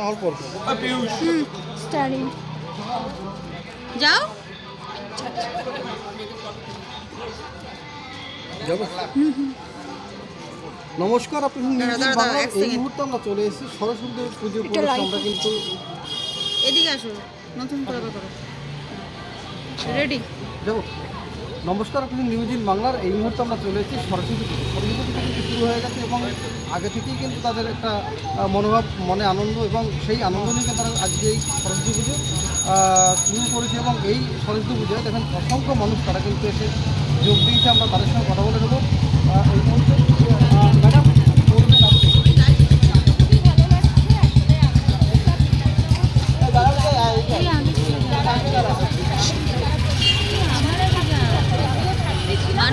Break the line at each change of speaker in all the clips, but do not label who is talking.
অল্প
হুম
স্টারিং।
যাও।
নমস্কার আপনি এই। মুহূর্তে আমরা চলে এসেছি সরস্বতী পুজো আমরা কিন্তু
এদিকে আসো। নতুন করে করো রেডি
যাব। নমস্কার, আপনি নিউজ ইন বাংলার এই মুহূর্তে আমরা চলে এসেছি সরস্বতী পুজো সরস্বতী পুজো কিন্তু শুরু হয়ে গেছে এবং আগে থেকেই কিন্তু তাদের একটা মনোভাব, মনে আনন্দ এবং সেই আনন্দ নিয়ে তারা আজকে এই সরস্বতী পুজো শুরু করেছে এবং এই সরস্বতী পুজোয় দেখেন অসংখ্য মানুষ তারা কিন্তু এসে যোগ দিয়েছে। আমরা তাদের সঙ্গে কথা বলে নেব। এই মুহূর্তে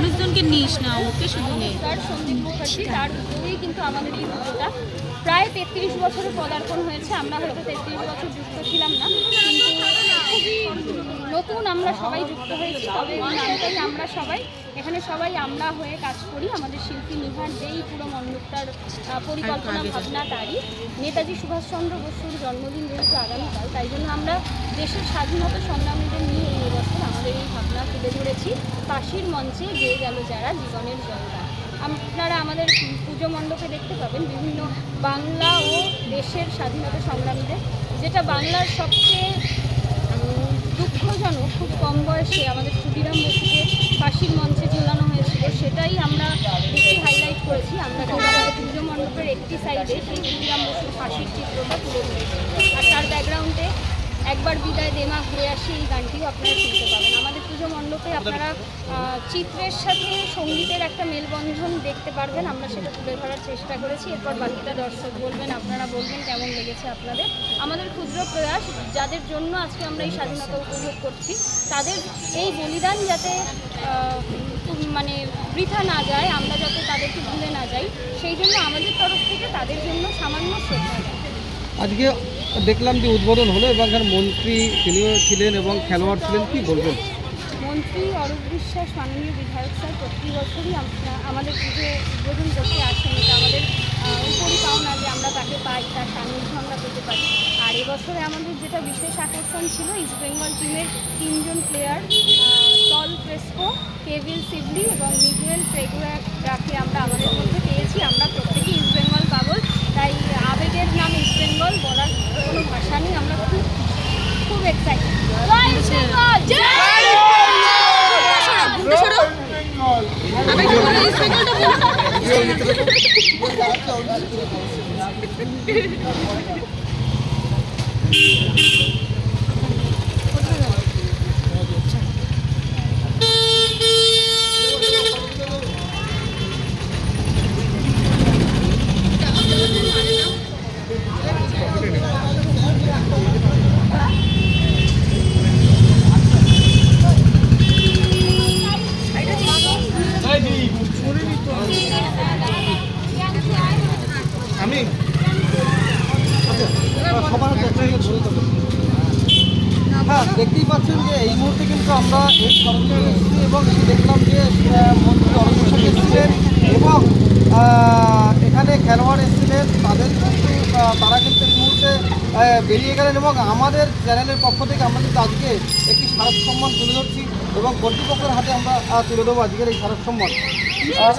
মানুষজনকে নিস না, ওকে শুধু নে।
তার সন্দীপ মুখার্জি, তার উদ্যোগেই কিন্তু আমাদের এই পুজোটা প্রায় তেত্রিশ বছরে পদার্পণ হয়েছে, আমরা হয়তো তেত্রিশ বছর যুক্ত ছিলাম না খুবই নতুন আমরা সবাই যুক্ত হয়েছি, তবে নামটাই আমরা সবাই। এখানে সবাই আমরা হয়ে কাজ করি, আমাদের শিল্পী নিহার যেই পুরো মণ্ডপটার পরিকল্পনা, ভাবনা তারই। নেতাজি সুভাষচন্দ্র বসুর জন্মদিন যেহেতু আগামীকাল, তাই জন্য আমরা দেশের স্বাধীনতা সংগ্রামীদের নিয়ে এই বছর আমাদের এই ভাবনা তুলে ফাঁসির মঞ্চে গেয়ে গেল যারা জীবনের জয়গান আপনারা আমাদের পুজো মণ্ডপে দেখতে পাবেন বিভিন্ন বাংলা ও দেশের স্বাধীনতা সংগ্রামীদের। যেটা বাংলার সবচেয়ে দুঃখজনক, খুব কম বয়সে আমাদের ক্ষুদিরাম বসুকে ফাঁসির মঞ্চে ঝুলানো হয়েছিল, সেটাই আমরা বেশি হাইলাইট করেছি। আমরা পুজো মণ্ডপের একটি সাইডে সেই ক্ষুদিরাম বসুর ফাঁসির চিত্রটা তুলে ধরেছি। আর তার ব্যাকগ্রাউন্ডে একবার বিদায় দেমা ঘুরে আসি এই গানটিও আপনারা শুনতে পাবেন। আমাদের মণ্ডপে আপনারা চিত্রের সাথে সঙ্গীতের একটা মেলবন্ধন দেখতে পারবেন। আমরা সেটা তুলে ধরার চেষ্টা করেছি। এরপর বাকিটা দর্শক বলবেন, আপনারা বলবেন কেমন লেগেছে আপনাদের। আমাদের ক্ষুদ্র প্রয়াস, যাদের জন্য আজকে আমরা এই স্বাধীনতা উপভোগ করছি, তাদের এই বলিদান যাতে মানে বৃথা না যায়, আমরা যাতে তাদেরকে ভুলে না যাই, সেই জন্য আমাদের তরফ থেকে তাদের জন্য সামান্য
আজকে দেখলাম যে উদ্বোধন হলো এবং মন্ত্রী তিনিও ছিলেন এবং খেলোয়াড় ছিলেন। কি বলবেন?
মন্ত্রী অরূপ বিশ্বাস, মাননীয় বিধায়ক স্যার, প্রতি বছরই আমাদের পুজো উদ্বোধন করতে আসেন, এটা আমাদের উপরই উপরি পাওনা যে আমরা তাকে পাই, তার সান্নিধ্য আমরা পেতে পারি। আর এবছরে আমাদের যেটা বিশেষ আকর্ষণ ছিল ইস্ট বেঙ্গল টিমের তিনজন প্লেয়ার টল প্রেসকো কেভিল সিবলি এবং মিগুয়েল প্রেগুয়াকে আমরা আমাদের মধ্যে পেয়েছি আমরা প্রত্যেকেই ইস্ট বেঙ্গল পাগল তাই আবেগের নাম ইস্ট বেঙ্গল বলার কোনো ভাষা নেই আমরা খুব খুব এক্সাইটেড জয় ইস্ট বেঙ্গল জয়
সরো, সরো। আবার কি বলো, এই সাইকেলটা বলো।
আমি সবার প্রথমে বলে দেবো। হ্যাঁ দেখতেই পাচ্ছেন যে এই মুহূর্তে কিন্তু আমরা এই সরকারে এসেছি এবং দেখলাম যে মন্ত্রী অরূপ বিশ্বাস এসেছিলেন এবং এখানে খেলোয়াড় এসেছিলেন। তাদের কিন্তু তারা কিন্তু এই মুহূর্তে বেরিয়ে গেলেন এবং আমাদের চ্যানেলের পক্ষ থেকে আমরা কিন্তু আজকে একটি স্মারক সম্মান তুলে ধরছি এবং কর্তৃপক্ষের হাতে আমরা তুলে দেবো আজকের এই স্মারক সম্মান। আহ,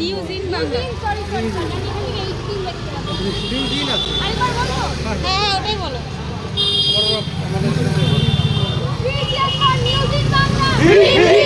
news in Bangla
sorry sorry আমি এখানে 18 লিখতে হবে
শুটিং দিন আছে
আরেকবার বলো
হ্যাঁ ওটাই বলো
আবার মানে
Three cheers for News in Bangla. Three